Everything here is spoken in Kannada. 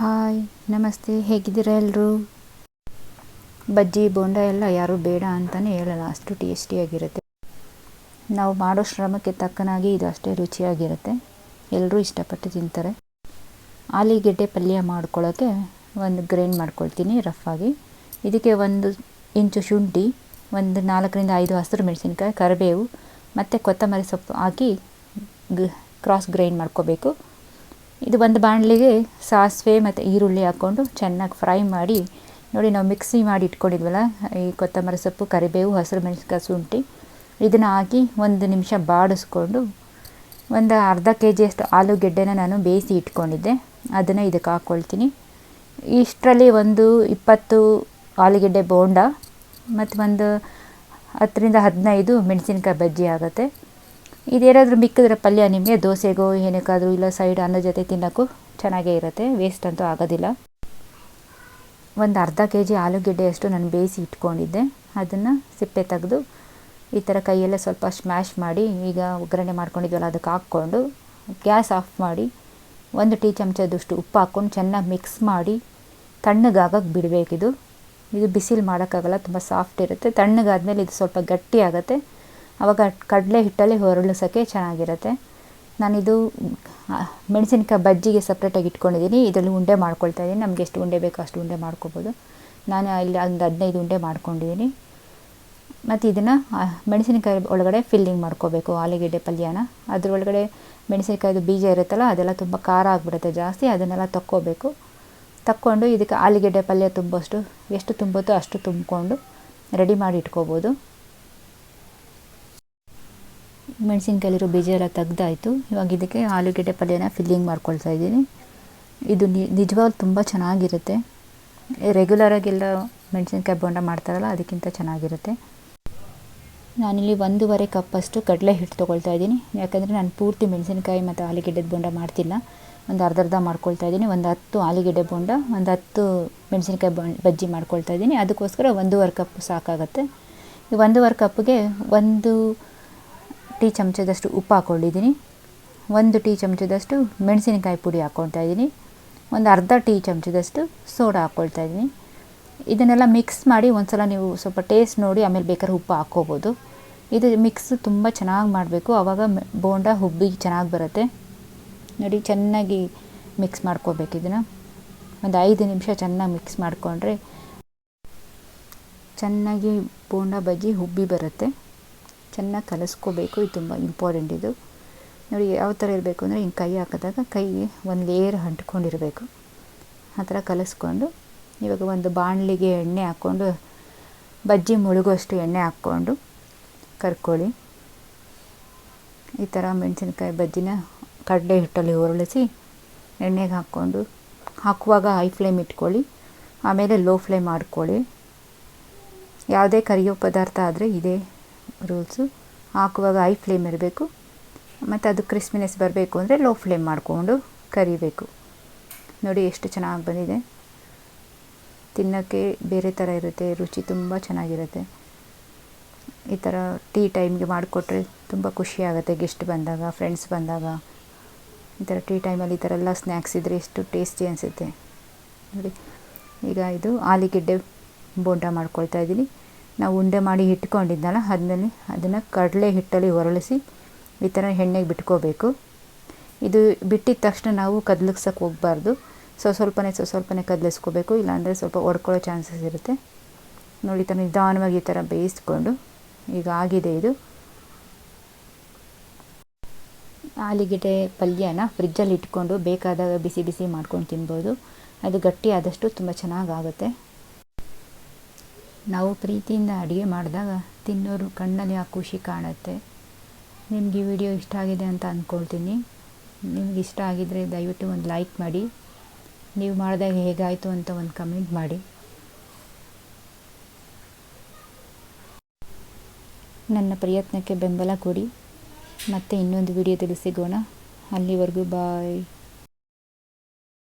ಹಾಯ್, ನಮಸ್ತೆ. ಹೇಗಿದ್ದೀರಾ ಎಲ್ಲರೂ ಬಜ್ಜಿ, ಬೋಂಡ ಎಲ್ಲ ಯಾರೂ ಬೇಡ ಅಂತಲೇ ಹೇಳಲ್ಲ. ಅಷ್ಟು ಟೇಸ್ಟಿಯಾಗಿರುತ್ತೆ ನಾವು ಮಾಡೋ ಶ್ರಮಕ್ಕೆ ತಕ್ಕನಾಗಿ ಇದು ಅಷ್ಟೇ ರುಚಿಯಾಗಿರುತ್ತೆ. ಎಲ್ಲರೂ ಇಷ್ಟಪಟ್ಟು ತಿಂತಾರೆ. ಆಲಿಗೆಡ್ಡೆ ಪಲ್ಯ ಮಾಡ್ಕೊಳ್ಳೋಕ್ಕೆ ಒಂದು ಗ್ರೈಂಡ್ ಮಾಡ್ಕೊಳ್ತೀನಿ ಆಗಿ. ಇದಕ್ಕೆ ಒಂದು ಇಂಚು ಶುಂಠಿ, ಒಂದು ನಾಲ್ಕರಿಂದ ಐದು ಹಸಿರು ಮೆಣಸಿನ್ಕಾಯಿ, ಕರಿಬೇವು, ಮತ್ತು ಕೊತ್ತಂಬರಿ ಸೊಪ್ಪು ಹಾಕಿ ಕ್ರಾಸ್ ಗ್ರೈಂಡ್ ಮಾಡ್ಕೋಬೇಕು. ಇದು ಒಂದು ಬಾಣಲಿಗೆ ಸಾಸಿವೆ ಮತ್ತು ಈರುಳ್ಳಿ ಹಾಕ್ಕೊಂಡು ಚೆನ್ನಾಗಿ ಫ್ರೈ ಮಾಡಿ, ನೋಡಿ ನಾವು ಮಿಕ್ಸಿ ಮಾಡಿ ಇಟ್ಕೊಂಡಿದ್ವಲ್ಲ, ಈ ಕೊತ್ತಂಬರಿ ಸೊಪ್ಪು, ಕರಿಬೇವು, ಹಸಿರು ಮೆಣಸಿನ್ಕಾಯಿ, ಶುಂಠಿ, ಇದನ್ನು ಹಾಕಿ ಒಂದು ನಿಮಿಷ ಬಾಡಿಸ್ಕೊಂಡು ಒಂದು ಅರ್ಧ ಕೆ ಜಿಯಷ್ಟು ಆಲೂಗೆಡ್ಡೆನ ನಾನು ಬೇಯಿಸಿ ಇಟ್ಕೊಂಡಿದ್ದೆ. ಅದನ್ನು ಇದಕ್ಕೆ ಹಾಕ್ಕೊಳ್ತೀನಿ ಇಷ್ಟರಲ್ಲಿ ಒಂದು ಇಪ್ಪತ್ತು ಆಲೂಗೆಡ್ಡೆ ಬೋಂಡ, ಮತ್ತು ಒಂದು ಹತ್ತರಿಂದ ಹದಿನೈದು ಮೆಣಸಿನ್ಕಾಯಿ ಬಜ್ಜಿ ಆಗುತ್ತೆ. ಇದೇನಾದರೂ ಮಿಕ್ಕಿದ್ರೆ ಪಲ್ಯ ನಿಮಗೆ, ದೋಸೆಗೋ, ಏನಕ್ಕಾದರೂ ಇಲ್ಲ ಸೈಡ್ ಅನ್ನ ಜೊತೆ ತಿನ್ನೋಕ್ಕೂ ಚೆನ್ನಾಗೇ ಇರುತ್ತೆ ವೇಸ್ಟ್ ಅಂತೂ ಆಗೋದಿಲ್ಲ. ಒಂದು ಅರ್ಧ ಕೆ ಜಿ ಆಲೂಗೆಡ್ಡೆಯಷ್ಟು ನಾನು ಬೇಯಿಸಿ ಇಟ್ಕೊಂಡಿದ್ದೆ. ಅದನ್ನು ಸಿಪ್ಪೆ ತೆಗೆದು ಈ ಥರ ಕೈಯೆಲ್ಲ ಸ್ವಲ್ಪ ಸ್ಮ್ಯಾಶ್ ಮಾಡಿ, ಈಗ ಒಗ್ಗರಣೆ ಮಾಡ್ಕೊಂಡಿದ್ವಲ್ಲ ಅದಕ್ಕೆ ಹಾಕ್ಕೊಂಡು ಗ್ಯಾಸ್ ಆಫ್ ಮಾಡಿ ಒಂದು ಟೀ ಚಮಚದಷ್ಟು ಉಪ್ಪು ಹಾಕ್ಕೊಂಡು ಚೆನ್ನಾಗಿ ಮಿಕ್ಸ್ ಮಾಡಿ ತಣ್ಣಗಾಗಕ್ಕೆ ಬಿಡಬೇಕಿದು. ಇದು ಬಿಸಿಲು ಮಾಡೋಕ್ಕಾಗಲ್ಲ, ತುಂಬ ಸಾಫ್ಟ್ ಇರುತ್ತೆ. ತಣ್ಣಗಾದ್ಮೇಲೆ ಇದು ಸ್ವಲ್ಪ ಗಟ್ಟಿ ಆಗುತ್ತೆ. ಆವಾಗ ಕಡಲೆ ಹಿಟ್ಟಲ್ಲಿ ಹೊರಳಿಸೋಕ್ಕೆ ಚೆನ್ನಾಗಿರುತ್ತೆ. ನಾನಿದು ಮೆಣಸಿನ್ಕಾಯಿ ಬಜ್ಜಿಗೆ ಸಪ್ರೇಟಾಗಿ ಇಟ್ಕೊಂಡಿದ್ದೀನಿ. ಇದರಲ್ಲಿ ಉಂಡೆ ಮಾಡ್ಕೊಳ್ತಾ ಇದ್ದೀನಿ. ನಮಗೆ ಎಷ್ಟು ಉಂಡೆ ಬೇಕೋ ಅಷ್ಟು ಉಂಡೆ ಮಾಡ್ಕೋಬೋದು. ನಾನು ಇಲ್ಲಿ ಒಂದು ಹದಿನೈದು ಉಂಡೆ ಮಾಡ್ಕೊಂಡಿದ್ದೀನಿ. ಮತ್ತು ಇದನ್ನು ಮೆಣಸಿನಕಾಯಿ ಒಳಗಡೆ ಫಿಲ್ಲಿಂಗ್ ಮಾಡ್ಕೋಬೇಕು, ಆಲೂಗೆಡ್ಡೆ ಪಲ್ಯನ. ಅದರೊಳಗಡೆ ಮೆಣಸಿನಕಾಯ್ದು ಬೀಜ ಇರುತ್ತಲ್ಲ, ಅದೆಲ್ಲ ತುಂಬ ಖಾರ ಆಗಿಬಿಡುತ್ತೆ ಜಾಸ್ತಿ. ಅದನ್ನೆಲ್ಲ ತಕ್ಕೋಬೇಕು. ತಕ್ಕೊಂಡು ಇದಕ್ಕೆ ಆಲೂಗೆಡ್ಡೆ ಪಲ್ಯ ತುಂಬೋಷ್ಟು, ಎಷ್ಟು ತುಂಬುತ್ತೋ ಅಷ್ಟು ತುಂಬಿಕೊಂಡು ರೆಡಿ ಮಾಡಿ ಇಟ್ಕೋಬೋದು. ಮೆಣಸಿನ್ಕಾಯಲ್ಲಿರೋ ಬೀಜ ಎಲ್ಲ ತೆಗ್ದಾಯಿತು. ಇವಾಗ ಇದಕ್ಕೆ ಆಲೂಗೆಡ್ಡೆ ಪಲ್ಯನ ಫಿಲ್ಲಿಂಗ್ ಮಾಡ್ಕೊಳ್ತಾ ಇದ್ದೀನಿ. ಇದು ನಿಜವಾಗ್ಲೂ ತುಂಬ ಚೆನ್ನಾಗಿರುತ್ತೆ. ರೆಗ್ಯುಲರಾಗೆಲ್ಲ ಮೆಣಸಿನ್ಕಾಯಿ ಬೋಂಡ ಮಾಡ್ತಾರಲ್ಲ, ಅದಕ್ಕಿಂತ ಚೆನ್ನಾಗಿರುತ್ತೆ. ನಾನಿಲ್ಲಿ ಒಂದೂವರೆ ಕಪ್ಪಷ್ಟು ಕಡಲೆ ಹಿಟ್ಟು ತೊಗೊಳ್ತಾ ಇದ್ದೀನಿ. ಯಾಕಂದರೆ ನಾನು ಪೂರ್ತಿ ಮೆಣಸಿನ್ಕಾಯಿ ಮತ್ತು ಆಲೂಗೆಡ್ಡೆದ ಬೋಂಡ ಮಾಡ್ತಿಲ್ಲ. ಒಂದು ಅರ್ಧ ಅರ್ಧ ಮಾಡ್ಕೊಳ್ತಾ ಇದ್ದೀನಿ. ಒಂದು ಹತ್ತು ಆಲೂಗೆಡ್ಡೆ ಬೋಂಡ, ಒಂದು ಹತ್ತು ಮೆಣಸಿನ್ಕಾಯಿ ಬಜ್ಜಿ ಮಾಡ್ಕೊಳ್ತಾ ಇದ್ದೀನಿ. ಅದಕ್ಕೋಸ್ಕರ ಒಂದೂವರೆ ಕಪ್ ಸಾಕಾಗುತ್ತೆ. ಈ ಒಂದೂವರೆ ಕಪ್ಗೆ ಒಂದು ಟೀ ಚಮಚದಷ್ಟು ಉಪ್ಪು ಹಾಕ್ಕೊಂಡಿದ್ದೀನಿ ಒಂದು ಟೀ ಚಮಚದಷ್ಟು ಮೆಣಸಿನಕಾಯಿ ಪುಡಿ ಹಾಕ್ಕೊಳ್ತಾ ಇದ್ದೀನಿ. ಒಂದು ಅರ್ಧ ಟೀ ಚಮಚದಷ್ಟು ಸೋಡಾ ಹಾಕ್ಕೊಳ್ತಾ ಇದ್ದೀನಿ. ಇದನ್ನೆಲ್ಲ ಮಿಕ್ಸ್ ಮಾಡಿ ಒಂದು ಸಲ ನೀವು ಸ್ವಲ್ಪ ಟೇಸ್ಟ್ ನೋಡಿ, ಆಮೇಲೆ ಬೇಕಾದ್ರೆ ಉಪ್ಪು ಹಾಕ್ಕೋಬೋದು. ಇದು ಮಿಕ್ಸ್ ತುಂಬ ಚೆನ್ನಾಗಿ ಮಾಡಬೇಕು. ಆವಾಗ ಬೋಂಡ, ಹುಬ್ಬಿ ಚೆನ್ನಾಗಿ ಬರುತ್ತೆ. ನೋಡಿ, ಚೆನ್ನಾಗಿ ಮಿಕ್ಸ್ ಮಾಡ್ಕೋಬೇಕು ಇದನ್ನು. ಒಂದು ಐದು ನಿಮಿಷ ಚೆನ್ನಾಗಿ ಮಿಕ್ಸ್ ಮಾಡಿಕೊಂಡ್ರೆ ಚೆನ್ನಾಗಿ ಬೋಂಡ ಬಜ್ಜಿ, ಹುಬ್ಬಿ ಬರುತ್ತೆ. ಚೆನ್ನಾಗಿ ಕಲಿಸ್ಕೋಬೇಕು. ಇದು ತುಂಬ ಇಂಪಾರ್ಟೆಂಟ್ ಇದು. ನೋಡಿ, ಯಾವ ಥರ ಇರಬೇಕು ಅಂದರೆ ಹಿಂಗೆ ಕೈ ಹಾಕಿದಾಗ ಕೈ ಒಂದು ಲೇಯರ್ ಅಂಟ್ಕೊಂಡಿರಬೇಕು. ಆ ಥರ ಕಲಿಸ್ಕೊಂಡು ಇವಾಗ ಒಂದು ಬಾಣಲಿಗೆ ಎಣ್ಣೆ ಹಾಕ್ಕೊಂಡು, ಬಜ್ಜಿ ಮುಳುಗುವಷ್ಟು ಎಣ್ಣೆ ಹಾಕ್ಕೊಂಡು ಕರ್ಕೊಳ್ಳಿ. ಈ ಥರ ಮೆಣಸಿನ್ಕಾಯಿ ಬಜ್ಜಿನ ಕಡಲೆ ಹಿಟ್ಟಲ್ಲಿ ಹೊರಳಿಸಿ ಎಣ್ಣೆಗೆ ಹಾಕ್ಕೊಂಡು ಹಾಕುವಾಗ ಹೈ ಫ್ಲೇಮ್ ಇಟ್ಕೊಳ್ಳಿ. ಆಮೇಲೆ ಲೋ ಫ್ಲೇಮ್ ಮಾಡ್ಕೊಳ್ಳಿ. ಯಾವುದೇ ಕರಿಯೋ ಪದಾರ್ಥ ಆದರೆ ಇದೇ ರೂಲ್ಸು ಹಾಕುವಾಗ ಹೈ ಫ್ಲೇಮ್ ಇರಬೇಕು. ಮತ್ತು ಅದು ಕ್ರಿಸ್ಪಿನೆಸ್ ಬರಬೇಕು ಅಂದರೆ ಲೋ ಫ್ಲೇಮ್ ಮಾಡಿಕೊಂಡು ಕರಿಬೇಕು. ನೋಡಿ ಎಷ್ಟು ಚೆನ್ನಾಗಿ ಬಂದಿದೆ. ತಿನ್ನೋಕ್ಕೆ ಬೇರೆ ಥರ ಇರುತ್ತೆ, ರುಚಿ ತುಂಬ ಚೆನ್ನಾಗಿರುತ್ತೆ. ಈ ಥರ ಟೀ ಟೈಮ್ಗೆ ಮಾಡಿಕೊಟ್ರೆ ತುಂಬ ಖುಷಿಯಾಗುತ್ತೆ ಗೆಸ್ಟ್ ಬಂದಾಗ ಫ್ರೆಂಡ್ಸ್ ಬಂದಾಗ. ಈ ಥರ ಟೀ ಟೈಮಲ್ಲಿ ಈ ಥರ ಎಲ್ಲ ಸ್ನ್ಯಾಕ್ಸ್ ಇದ್ದರೆ ಎಷ್ಟು ಟೇಸ್ಟಿ ಅನಿಸುತ್ತೆ. ನೋಡಿ, ಈಗ ಇದು ಆಲಿಗೆಡ್ಡೆ ಬೋಂಡ ಮಾಡ್ಕೊಳ್ತಾ ಇದ್ದೀನಿ. ನಾವು ಉಂಡೆ ಮಾಡಿ ಇಟ್ಕೊಂಡಿದ್ದಲ್ಲ ಅದನ್ನಲ್ಲಿ ಅದನ್ನು ಕಡಲೆ ಹಿಟ್ಟಲ್ಲಿ ಹೊರಳಿಸಿ ಈ ಥರ ಎಣ್ಣೆಗೆ ಬಿಟ್ಕೋಬೇಕು. ಇದು ಬಿಟ್ಟಿದ ತಕ್ಷಣ ನಾವು ಕದ್ಲಿಕ್ಸಕ್ಕೆ ಹೋಗಬಾರ್ದು. ಸೊ, ಸ್ವಲ್ಪನೇ ಸೊ, ಸ್ವಲ್ಪನೇ ಕದಲಿಸ್ಕೋಬೇಕು. ಇಲ್ಲಾಂದರೆ ಸ್ವಲ್ಪ ಒಡ್ಕೊಳ್ಳೋ ಚಾನ್ಸಸ್ ಇರುತ್ತೆ. ನೋಡಿ, ಈ ಥರ ನಿಧಾನವಾಗಿ ಈ ಥರ ಬೇಯಿಸ್ಕೊಂಡು ಈಗ ಆಗಿದೆ ಇದು. ಆಲೂಗೆಡ್ಡೆ ಪಲ್ಯನ ಫ್ರಿಜ್ಜಲ್ಲಿ ಇಟ್ಕೊಂಡು ಬೇಕಾದಾಗ ಬಿಸಿ ಬಿಸಿ ಮಾಡ್ಕೊಂಡು ತಿನ್ಬೋದು. ಅದು ಗಟ್ಟಿ ಆದಷ್ಟು ತುಂಬ ಚೆನ್ನಾಗಾಗುತ್ತೆ. ನಾವು ಪ್ರೀತಿಯಿಂದ ಅಡುಗೆ ಮಾಡಿದಾಗ ತಿನ್ನೋರು ಕಣ್ಣಲ್ಲಿ ಆ ಖುಷಿ ಕಾಣುತ್ತೆ. ನಿಮಗೆ ಈ ವಿಡಿಯೋ ಇಷ್ಟ ಆಗಿದೆ ಅಂತ ಅಂದ್ಕೊಳ್ತೀನಿ ನಿಮ್ಗೆ ಇಷ್ಟ ಆಗಿದರೆ ದಯವಿಟ್ಟು ಒಂದು ಲೈಕ್ ಮಾಡಿ. ನೀವು ಮಾಡಿದಾಗ ಹೇಗಾಯಿತು ಅಂತ ಒಂದು ಕಮೆಂಟ್ ಮಾಡಿ. ನನ್ನ ಪ್ರಯತ್ನಕ್ಕೆ ಬೆಂಬಲ ಕೊಡಿ. ಮತ್ತೆ ಇನ್ನೊಂದು ವಿಡಿಯೋದಲ್ಲಿ ಸಿಗೋಣ. ಅಲ್ಲಿವರೆಗೂ ಬಾಯ್.